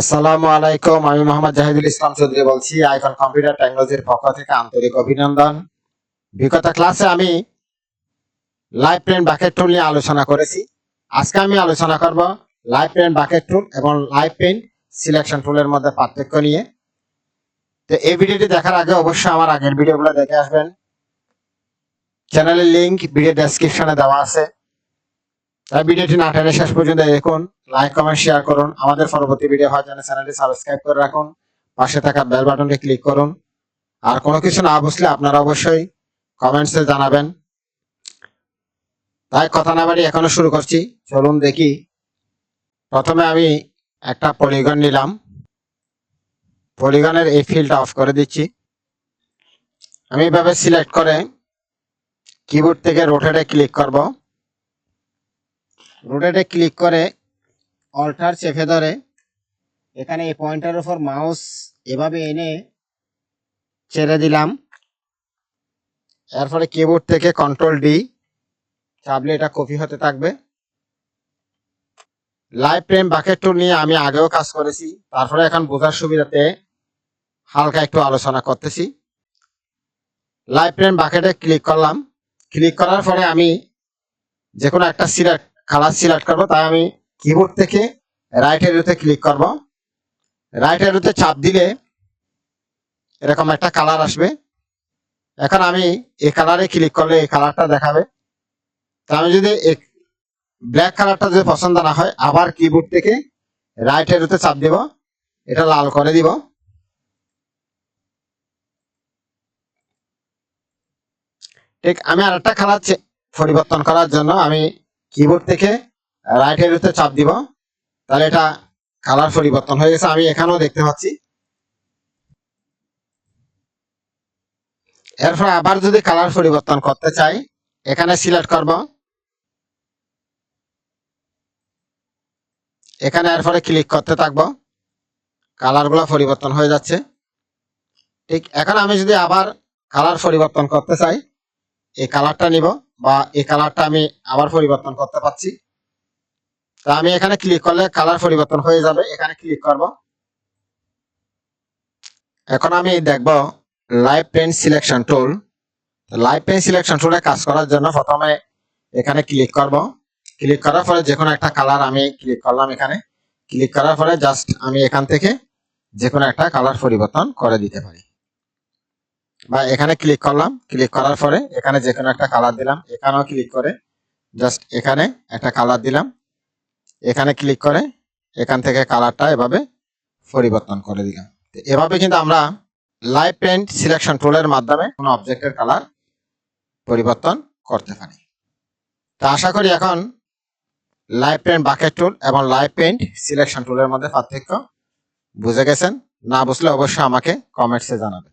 আসসালামু আলাইকুম, আমি মোহাম্মদ জাহিদুল ইসলাম চৌধুরী বলছি আইকন কম্পিউটার টেকনোলজির পক্ষ থেকে আন্তরিক অভিনন্দন। বিগত ক্লাসে আমি লাইভ প্রিন্ট বাকেট টুল নিয়ে আলোচনা করেছি। আজকে আমি আলোচনা করব লাইভ প্রিন্ট বাকেট টুল এবং লাইভ প্রিন্ট সিলেকশন টুলের মধ্যে পার্থক্য নিয়ে। তো এই ভিডিওটি দেখার আগে অবশ্যই আমার আগের ভিডিওগুলো দেখে আসবেন। চ্যানেলের লিংক ভিডিও ডেসক্রিপশনে দেওয়া আছে। তাই ভিডিওটি না টেনে শেষ পর্যন্ত দেখুন লাইক কমেন্ট শেয়ার করুন। আমাদের পরবর্তী ভিডিও হওয়ার জন্য চ্যানেলটি সাবস্ক্রাইব করে রাখুন। পাশে থাকা বেল বাটনটি ক্লিক করুন। আর কোনো কিছু না বুঝলে আপনারা অবশ্যই কমেন্টসে জানাবেন। তাই কথা না বাড়ি এখনও শুরু করছি। চলুন দেখি। প্রথমে আমি একটা পলিগন নিলাম। পলিগনের এই ফিল্ডটা অফ করে দিচ্ছি। আমি এভাবে সিলেক্ট করে কিবোর্ড থেকে রোটেটে ক্লিক করব। রোটেটে ক্লিক করে অল্টার চেপে ধরে, এখানে এই পয়েন্টার উপর মাউস এভাবে এনে ছেড়ে দিলাম। এরপরে কিবোর্ড থেকে কন্ট্রোল ডি চাপলে এটা কপি হতে থাকবে। লাইভ প্রেম বাকেট টুল নিয়ে আমি আগেও কাজ করেছি, তারপরে এখন বোঝার সুবিধাতে হালকা একটু আলোচনা করতেছি। লাইভ প্রেম বাকেটে ক্লিক করলাম। ক্লিক করার পরে আমি যে কোনো একটা সিলেক্ট কালার সিলেক্ট করব, তাই আমি কিবোর্ড থেকে রাইট এরোতে ক্লিক করব। রাইট এরোতে চাপ দিলে এরকম একটা কালার আসবে। এখন আমি এই কালারে ক্লিক করলে এই কালারটা দেখাবে। তা আমি যদি ব্ল্যাক কালারটা যদি পছন্দ না হয়, আবার কিবোর্ড থেকে রাইট এরোতে চাপ দিব। এটা লাল করে দিব। ঠিক, আমি আরেকটা কালার পরিবর্তন করার জন্য আমি কিবোর্ড থেকে রাইট এরোতে চাপ দিব। তাহলে এটা কালার পরিবর্তন হয়ে গেছে। আমি এখানেও দেখতে পাচ্ছি। এরপর আবার যদি কালার পরিবর্তন করতে চাই, এখানে সিলেক্ট করব। এখানে এরপরে ক্লিক করতে থাকব। কালারগুলো পরিবর্তন হয়ে যাচ্ছে। ঠিক, এখন আমি যদি আবার কালার পরিবর্তন করতে চাই, এই কালারটা নিব। বা এই কালারটা আমি আবার পরিবর্তন করতে পারছি। তা আমি এখানে ক্লিক করলে কালার পরিবর্তন হয়ে যাবে। এখানে ক্লিক করব। এখন আমি দেখব live pen selection tool live pen selection টুলে কাজ করার জন্য প্রথমে এখানে ক্লিক করব। ক্লিক করার পরে যে কোনো একটা কালার আমি ক্লিক করলাম এখানে। ক্লিক করার পরে জাস্ট আমি এখান থেকে যে কোনো একটা কালার পরিবর্তন করে দিতে পারি। বা এখানে ক্লিক করলাম ক্লিক করার পরে এখানে যে কোনো একটা কালার দিলাম, এখানেও ক্লিক করে জাস্ট এখানে একটা কালার দিলাম, এখানে ক্লিক করে, এখান থেকে কালারটা এভাবে পরিবর্তন করে দিলাম। এভাবে কিন্তু আমরা লাইভ পেন্ট সিলেকশন টুলের মাধ্যমে কোনো অবজেক্টের কালার পরিবর্তন করতে পারি। তো আশা করি এখন লাইভ পেন্ট বাকেট টুল এবং লাইভ পেন্ট সিলেকশন টুলের মধ্যে পার্থক্য বুঝে গেছেন? না বুঝলে অবশ্যই আমাকে কমেন্টসে জানাবেন।